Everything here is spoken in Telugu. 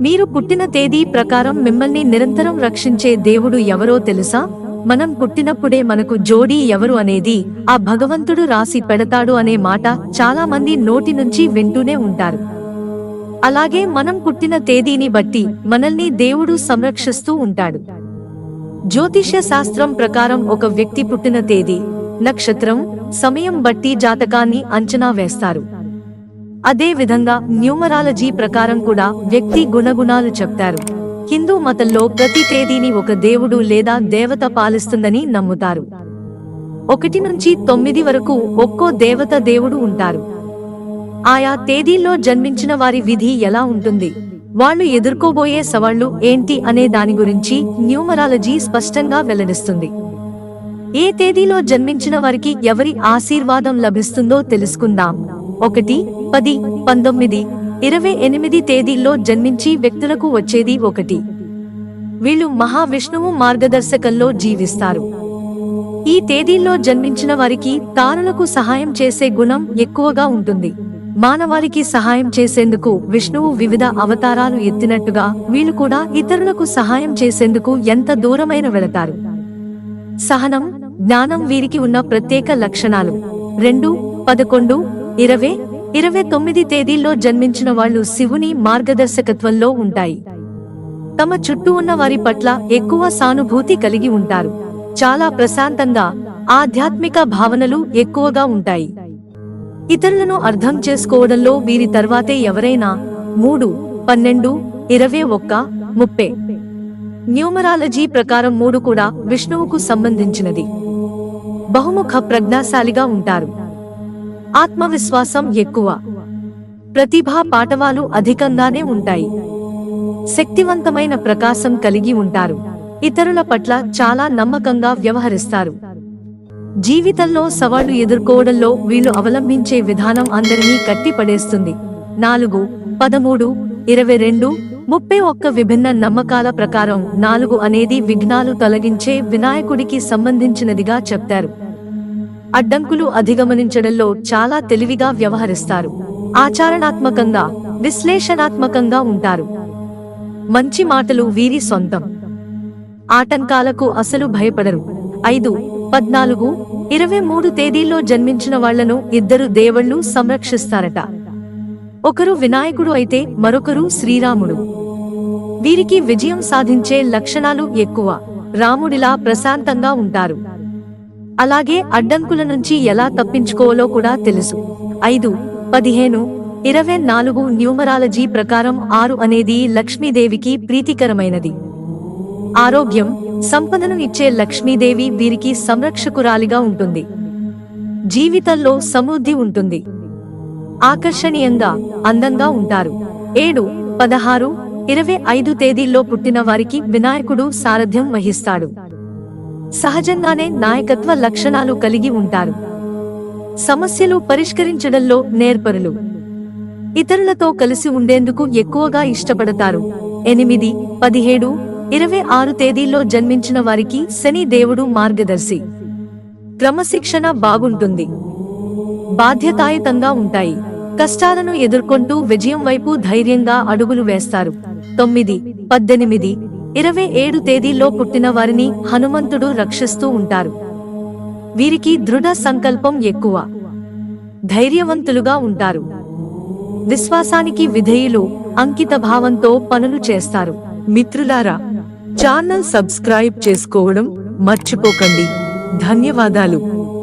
మీరు పుట్టిన తేదీ ప్రకారం మిమ్మల్ని నిరంతరం రక్షించే దేవుడు ఎవరో తెలుసా? మనం పుట్టినప్పుడే మనకు జోడీ ఎవరు అనేది ఆ భగవంతుడు రాసి పెడతాడు అనే మాట చాలా మంది నోటి నుంచి వింటూనే ఉంటారు. అలాగే మనం పుట్టిన తేదీని బట్టి మనల్ని దేవుడు సంరక్షిస్తూ ఉంటాడు. జ్యోతిష్య శాస్త్రం ప్రకారం ఒక వ్యక్తి పుట్టిన తేదీ నక్షత్రం సమయం బట్టి జాతకాన్ని అంచనా వేస్తారు. అదే విధంగా న్యూమరాలజీ ప్రకారం కూడా వ్యక్తి గుణగుణాలు చెప్తారు. హిందూ మతంలో ప్రతి తేదీని ఒక దేవుడు లేదా దేవత పాలిస్తుందని నమ్ముతారు. ఒకటి నుంచి తొమ్మిది వరకు ఒక్కో దేవత దేవుడు ఉంటారు. ఆయా తేదీల్లో జన్మించిన వారి విధి ఎలా ఉంటుంది? వాళ్ళు ఎదుర్కోబోయే సవాళ్ళు ఏంటి అనే దాని గురించి న్యూమరాలజీ స్పష్టంగా వెల్లడిస్తుంది. ఏ తేదీలో జన్మించిన వారికి ఎవరి ఆశీర్వాదం లభిస్తుందో తెలుసుకుందాం. ఒకటి పది పంతొమ్మిది ఇరవై ఎనిమిది తేదీల్లో జన్మించి వ్యక్తులకు వచ్చేది ఒకటి. వీళ్ళు మహావిష్ణువు మార్గదర్శకంలో జీవిస్తారు. ఈ తేదీల్లో జన్మించిన వారికి తారులకు సహాయం చేసే గుణం ఎక్కువగా ఉంటుంది. మానవాళికి సహాయం చేసేందుకు విష్ణువు వివిధ అవతారాలు ఎత్తినట్టుగా వీళ్ళు కూడా ఇతరులకు సహాయం చేసేందుకు ఎంత దూరమైన వెళతారు? సహనం జ్ఞానం వీరికి ఉన్న ప్రత్యేక లక్షణాలు. రెండు పదకొండు ఇరవై ఇరవై తొమ్మిది తేదీల్లో జన్మించిన వాళ్ళు శివుని మార్గదర్శకత్వంలో ఉంటాయి. తమ చుట్టూ ఉన్న వారి పట్ల ఎక్కువ సానుభూతి కలిగి ఉంటారు. చాలా ప్రశాంతంగా ఆధ్యాత్మిక భావనలు ఎక్కువగా ఉంటాయి. ఇతరులను అర్థం చేసుకోవడంలో వీరి తర్వాతే ఎవరైనా మూడు పన్నెండు ఇరవై ఒక్క ముప్పై. న్యూమరాలజీ ప్రకారం మూడు కూడా విష్ణువుకు సంబంధించినది. బహుముఖ ప్రజ్ఞాశాలిగా ఉంటారు. ఆత్మవిశ్వాసం ఎక్కువ. ప్రతిభా పాటవాలు అధికంగానే ఉంటాయి. శక్తివంతమైన ప్రకాశం కలిగి ఉంటారు. ఇతరుల పట్ల చాలా నమ్మకంగా వ్యవహరిస్తారు. జీవితంలో సవాళ్ళు ఎదుర్కోవడంలో వీళ్ళు అవలంబించే విధానం అందరినీ కట్టిపడేస్తుంది. నాలుగు పదమూడు ఇరవై రెండు ముప్పై ఒక్క విభిన్న నమ్మకాల ప్రకారం నాలుగు అనేది విఘ్నాలు తొలగించే వినాయకుడికి సంబంధించినదిగా చెప్తారు. అడ్డంకులు అధిగమనించడంలో చాలా తెలివిగా వ్యవహరిస్తారు. ఆచరణాత్మకంగా విశ్లేషణాత్మకంగా ఉంటారు. మంచి మాటలు వీరి సొంతం. ఆటంకాలకు అసలు భయపడరు. ఐదు పద్నాలుగు ఇరవై మూడు తేదీల్లో జన్మించిన వాళ్ళను ఇద్దరు దేవుళ్ళు సంరక్షిస్తారట. ఒకరు వినాయకుడు అయితే మరొకరు శ్రీరాముడు. వీరికి విజయం సాధించే లక్షణాలు ఎక్కువ. రాముడిలా ప్రశాంతంగా ఉంటారు. అలాగే అడ్డంకుల నుంచి ఎలా తప్పించుకోవాలో కూడా తెలుసు. ఐదు పదిహేను ఇరవై నాలుగు న్యూమరాలజీ ప్రకారం ఆరు అనేది లక్ష్మీదేవికి ప్రీతికరమైనది. ఆరోగ్యం సంపదను ఇచ్చే లక్ష్మీదేవి వీరికి సంరక్షకురాలిగా ఉంటుంది. జీవితంలో సమృద్ధి ఉంటుంది. ఆకర్షణీయంగా అందంగా ఉంటారు. ఏడు పదహారు ఇరవై ఐదు తేదీల్లో పుట్టిన వారికి వినాయకుడు సారథ్యం వహిస్తాడు. సహజంగానే నాయకత్వ లక్షణాలు కలిగి ఉంటారు. సమస్యలు పరిష్కరించడంలో నేర్పరులు. ఇతరులతో కలిసి ఉండేందుకు ఎక్కువగా ఇష్టపడతారు. ఎనిమిది పదిహేడు ఇరవై ఆరు తేదీల్లో జన్మించిన వారికి శని దేవుడు మార్గదర్శి. క్రమశిక్షణ బాగుంటుంది. బాధ్యతాయుతంగా ఉంటాయి. కష్టాలను ఎదుర్కొంటూ విజయం వైపు ధైర్యంగా అడుగులు వేస్తారు. తొమ్మిది పద్దెనిమిది ఇరవై ఏడు తేదీల్లో పుట్టిన వారిని హనుమంతుడు రక్షిస్తూ ఉంటారు. వీరికి దృఢ సంకల్పం ఎక్కువ. ధైర్యవంతులుగా ఉంటారు. విశ్వాసానికి విధేయులు అంకిత భావంతో పనులు చేస్తారు. మిత్రులారా ఛానల్ సబ్స్క్రైబ్ చేసుకోవడం మర్చిపోకండి. ధన్యవాదాలు.